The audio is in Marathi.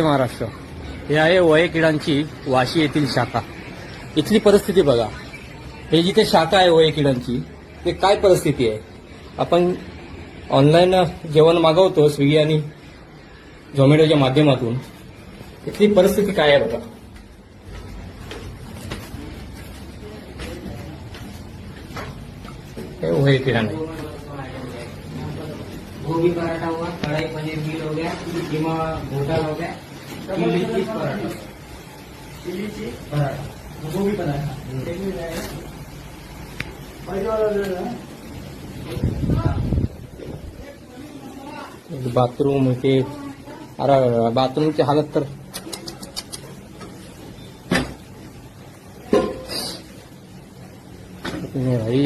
महाराष्ट्र. हे आहे वयकिडांची वाशी येथील शाखा. इथली परिस्थिती बघा. हे जिथे शाखा आहे वयकिडांची ते काय परिस्थिती आहे? आपण ऑनलाईन जेवण मागवतो स्विगी आणि झोमॅटोच्या माध्यमातून. इथली परिस्थिती काय आहे बघा? हे वये किडाण गोभी पराठा हुआ कढ़ाई पनीर मिल हो गया कीमा होटल हो गया. Chilli paratha. Chilli paratha gobi paratha bathroom ते अरे बाथरूमची हालत तर. भाई